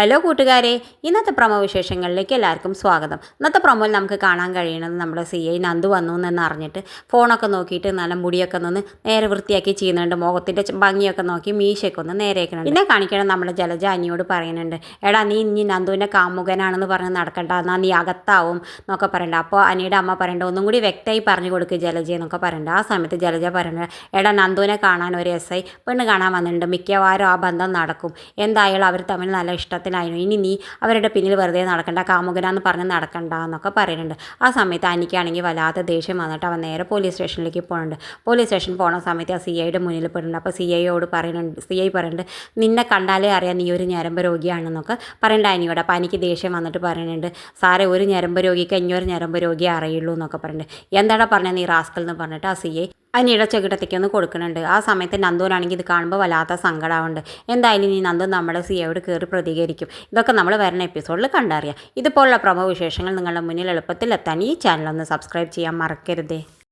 Hello കൂട്ടുകാരെ. ഇന്നത്തെ promo വിശേഷങ്ങളിലേക്ക് എല്ലാവർക്കും സ്വാഗതം. ഇന്നത്തെ പ്രൊമോയിൽ നമുക്ക് കാണാൻ കഴിയണത് നമ്മുടെ സി ഐ നന്ദു വന്നു എന്ന് അറിഞ്ഞിട്ട് ഫോണൊക്കെ നോക്കിയിട്ട് നല്ല മുടിയൊക്കെ നിന്ന് നേരെ വൃത്തിയാക്കി ചെയ്യുന്നുണ്ട്. മുഖത്തിന്റെ ഭംഗിയൊക്കെ നോക്കി മീശയൊക്കെ ഒന്ന് നേരെയാക്കുന്നുണ്ട്. പിന്നെ കാണിക്കണം നമ്മുടെ ജലജ അനിയോട് പറയുന്നുണ്ട്. എടാ നീ ഇനി നന്ദുവിന്റെ കാമുകനാണെന്ന് പറഞ്ഞ് നടക്കണ്ട. എന്നാൽ നീ അകത്താവും എന്നൊക്കെ പറയണ്ട അപ്പോൾ അനിയുടെ അമ്മ പറയണ്ട ഒന്നും കൂടി വ്യക്തമായി പറഞ്ഞു കൊടുക്കുക ജലജ എന്നൊക്കെ പറയണ്ട ആ സമയത്ത് ജലജ പറയണ്ട എടാ നന്ദുവിനെ കാണാൻ ഒരു എസ് ഐ പെണ്ണ് കാണാൻ വന്നിട്ടുണ്ട്. മിക്കവാറും ആ ബന്ധം നടക്കും. എന്തായാലും അവർ തമ്മിൽ നല്ല ഇഷ്ടത്തിലായിരുന്നു ഇനി നീ അവരുടെ പിന്നിൽ വെറുതെ നടക്കണ്ട കാമുകനാന്ന് പറഞ്ഞ് നടക്കണ്ട എന്നൊക്കെ പറയുന്നുണ്ട്. ആ സമയത്ത് അനിക്കാണെങ്കിൽ വല്ലാത്ത ദേഷ്യം വന്നിട്ട് അവൻ നേരെ പോലീസ് സ്റ്റേഷനിലേക്ക് പോകുന്നുണ്ട് പോലീസ് സ്റ്റേഷൻ പോണ സമയത്ത് ആ സി ഐയുടെ മുന്നിൽ പെടുന്നുണ്ട്. അപ്പോൾ സി ഐയോട് പറയുന്നുണ്ട് സി ഐ പറയുന്നുണ്ട് നിന്നെ കണ്ടാലേ അറിയാം നീ ഒരു ഞരമ്പ് രോഗിയാണെന്നൊക്കെ പറയണ്ട അനിയോട്. അപ്പോൾ അനിക്ക് ദേഷ്യം വന്നിട്ട് പറയുന്നുണ്ട് സാറേ ഒരു ഞരമ്പ് രോഗിക്ക് ഇനിയൊരു ഞരമ്പ് രോഗിയെ അറിയുള്ളൂ എന്നൊക്കെ പറയുന്നുണ്ട്. എന്താടാ പറഞ്ഞത് നീ റാസ്കൽ എന്ന് പറഞ്ഞിട്ട് ആ സി ഐ അനിയുടെ ചെകിടത്തേക്ക് ഒന്ന് കൊടുക്കുന്നുണ്ട്. ആ സമയത്ത് നന്ദുവിനാണെങ്കിൽ ഇത് കാണുമ്പോൾ വല്ലാത്ത സങ്കടമുണ്ട് എന്തായാലും ഇനി നന്ദു നമ്മുടെ സിയോട് കയറി പ്രതികരിക്കും. ഇതൊക്കെ നമ്മൾ വരുന്ന എപ്പിസോഡിൽ കണ്ടറിയാം. ഇതുപോലുള്ള പ്രമുഖ വിശേഷങ്ങൾ നിങ്ങളുടെ മുന്നിൽ എളുപ്പത്തിൽ എത്താൻ ഈ ചാനൽ ഒന്ന് സബ്സ്ക്രൈബ് ചെയ്യാൻ മറക്കരുതേ.